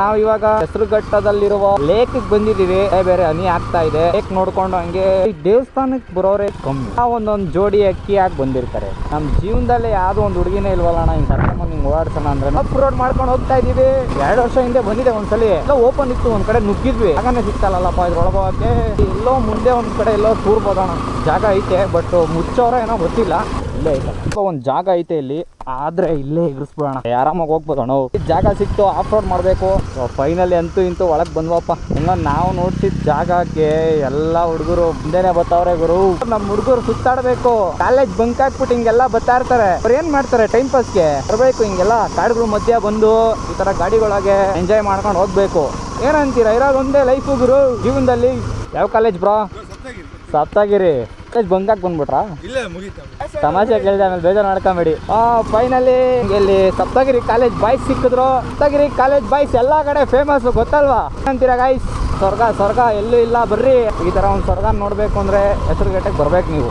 ನಾವು ಇವಾಗ ಹೆಸರುಘಟ್ಟದಲ್ಲಿರುವ ಲೇಕ್ ಬಂದಿದೀವಿ ಬೇರೆ ಹನಿ ಆಗ್ತಾ ಇದೆ. ಲೇಕ್ ನೋಡ್ಕೊಂಡು ಹಂಗೆ ಈ ದೇವಸ್ಥಾನಕ್ಕೆ ಬರೋರೆ ಕಮ್ಮಿ. ಆ ಒಂದೊಂದು ಜೋಡಿ ಅಕ್ಕಿ ಹಾಕಿ ಬಂದಿರ್ತಾರೆ. ನಮ್ಮ ಜೀವನದಲ್ಲಿ ಯಾವ್ದೋ ಒಂದು ಹುಡುಗಿನೇ ಇಲ್ವಲ್ಲ ಅಣ್ಣ ಹಿಂಗೆ ಕರ್ಕೊಂಡ್ ಹಿಂಗೆ ಓಡಾಡ್ಸೋಣ ಅಂದ್ರೆ ಅಪ್ ರೋಡ್ ಮಾಡ್ಕೊಂಡು ಹೋಗ್ತಾ ಇದೀವಿ ಎರಡು ವರ್ಷ ಹಿಂದೆ ಬಂದಿದೆ ಒಂದ್ಸಲಿ. ಎಲ್ಲ ಓಪನ್ ಇತ್ತು, ಒಂದ್ ಕಡೆ ನುಗ್ಗಿದ್ವಿ. ಆಗನೇ ಸಿಗ್ತಲ್ಲಪ್ಪ ಇದ್ರೊಳಗೆ ಎಲ್ಲೋ ಮುಂದೆ ಒಂದ್ ಕಡೆ ಎಲ್ಲೋ ಟೂರ್ ಹೋಗೋಣ ಜಾಗ ಐತೆ ಬಟ್ ಮುಚ್ಚೋರ ಏನೋ ಗೊತ್ತಿಲ್ಲ. ಇಲ್ಲೇ ಐತೆ ಒಂದು ಜಾಗ ಐತೆ ಇಲ್ಲಿ. ಆದ್ರೆ ಇಲ್ಲೇ ಎಗರಿಸ್ಬಿಡೋಣ ಆರಾಮಾಗಿ ಹೋಗ್ಬೋದು ನಾವು ಜಾಗ ಸಿಕ್ತು ಆಫ್ ರೋಡ್ ಮಾಡಬೇಕು. ಫೈನಲಿ ಅಂತೂ ಇಂತೂ ಒಳಗೆ ಬಂದ್ವಪ್ಪ. ಇನ್ನ ನಾವು ನೋಡ್ಸಿದ ಜಾಗಕ್ಕೆ ಎಲ್ಲ ಹುಡುಗರು ಮುಂದೆನೆ ಬರ್ತಾವ್ರೆ ಗುರು. ನಮ್ಮ ಹುಡುಗರು ಸುತ್ತಾಡಬೇಕು. ಕಾಲೇಜ್ ಬಂಕ್ ಹಾಕ್ಬಿಟ್ಟು ಹಿಂಗೆಲ್ಲ ಬರ್ತಾ ಇರ್ತಾರೆ. ಅವ್ರು ಏನ್ ಮಾಡ್ತಾರೆ ಟೈಮ್ ಪಾಸ್ಗೆ ಬರಬೇಕು, ಹಿಂಗೆಲ್ಲ ಕಾಡುಗಳ ಮಧ್ಯ ಬಂದು ಈ ತರ ಗಾಡಿಗಳಾಗೆ ಎಂಜಾಯ್ ಮಾಡ್ಕೊಂಡು ಹೋಗ್ಬೇಕು. ಏನಂತೀರಾ? ಇರೋದೊಂದೇ ಲೈಫು ಗುರು. ಜೀವನದಲ್ಲಿ ಯಾವ ಕಾಲೇಜ್ ಬ್ರೋ? ಸಪ್ತಾಗಿರಿ. ಕಾಲೇಜ್ ಬಂಗಾಕ್ ಬಂದ್ಬಿಟ್ರಾ? ಇಲ್ಲ ಮುಗೀತಾ. ತಮಾಷೆ ಕೇಳಿದೆ ಆಮೇಲೆ ಬೇಜಾರು ಮಾಡ್ಕೊಂಬೇಡಿ. ಆ ಫೈನಲಿ ಇಲ್ಲಿ ಸಪ್ತಗಿರಿ ಕಾಲೇಜ್ ಬಾಯ್ಸ್ ಸಿಕ್ಕಿದ್ರು. ಸಪ್ತಗಿರಿ ಕಾಲೇಜ್ ಬಾಯ್ಸ್ ಎಲ್ಲಾ ಕಡೆ ಫೇಮಸ್ ಗೊತ್ತಲ್ವಾ? ಅಂತೀರಾ ಗಾಯ್ಸ್ ಸ್ವರ್ಗ ಸ್ವರ್ಗ ಎಲ್ಲೂ ಇಲ್ಲ ಬರ್ರಿ. ಈ ತರ ಒಂದು ಸ್ವರ್ಗ ನೋಡ್ಬೇಕು ಅಂದ್ರೆ ಗಟ್ಟೆಗೆ ಬರ್ಬೇಕು ನೀವು.